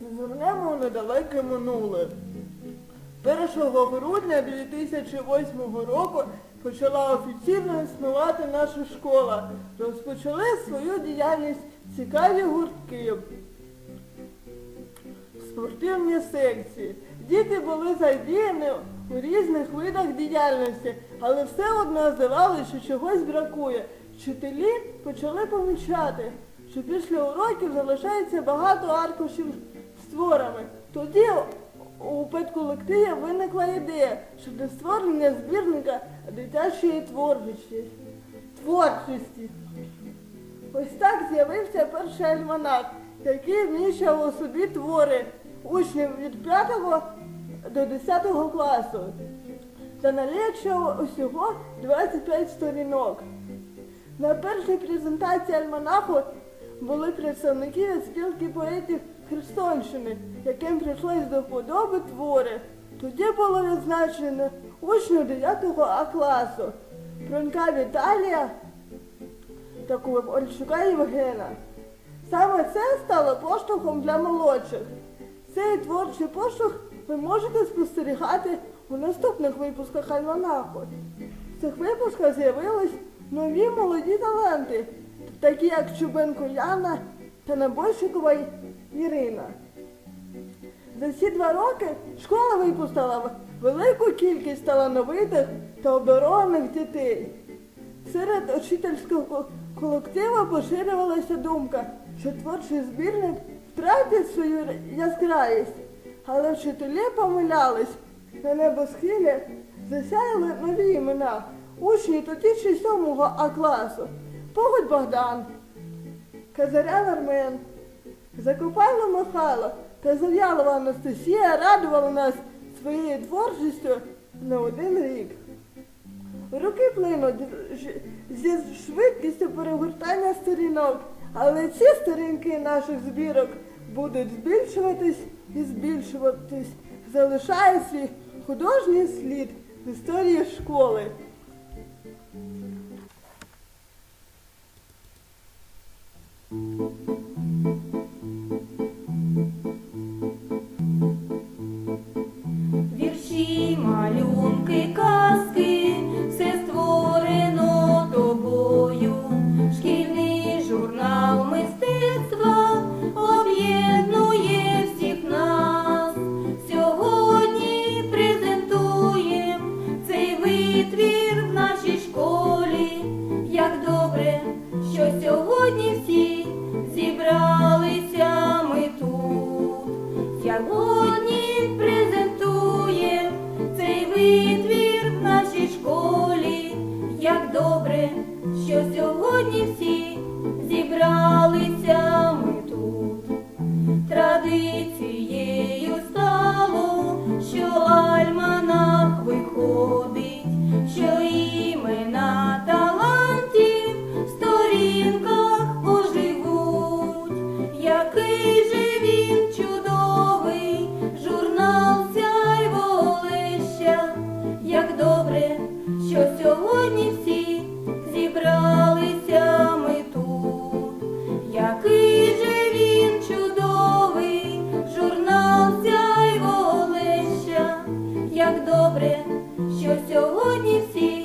Звернемо недалеке минуле. 1 грудня 2008 року почала офіційно існувати наша школа. Розпочали свою діяльність цікаві гуртки, спортивні секції. Діти були задіяні у різних видах діяльності, але все одно здавалося, що чогось бракує. Вчителі почали помічати, що після уроків залишається багато аркушів з творами. Тоді у педколективі виникла ідея щодо створення збірника дитячої творчості. творчості. Ось так з'явився перший альманах, який вміщав у собі твори учнів від 5 до 10 класу та налічував усього 25 сторінок. На першій презентації альманаху були представники спілки поетів Херсонщини, яким прийшлось до вподоби твори. Тоді було відзначено учнів 9 А класу Пронька Віталія та Ковальчука Євгена. Саме це стало поштовхом для молодших. Цей творчий поштовх ви можете спостерігати у наступних випусках альманаху. В цих випусках з'явились нові молоді таланти, такі як Чубенко Яна та Набойщикова Ірина. За ці два роки школа випустила велику кількість талановитих та обдарованих дітей. Серед учительського колективу поширювалася думка, що творчий збірник втратить свою яскравість, але вчителі помилялись. На небосхилі засяяли нові імена. Учні тоді чи 7 А класу. Погодь Богдан, Казарян Армен, Закопайло Михайло та Зав'ялова Анастасія радували нас своєю творчістю на один рік. Руки плинуть зі швидкістю перегортання сторінок, але ці сторінки наших збірок будуть збільшуватись і збільшуватись, залишає свій художній слід в історії школи. Вірші, сьогодні всі зібралися ми тут. Традицією universo.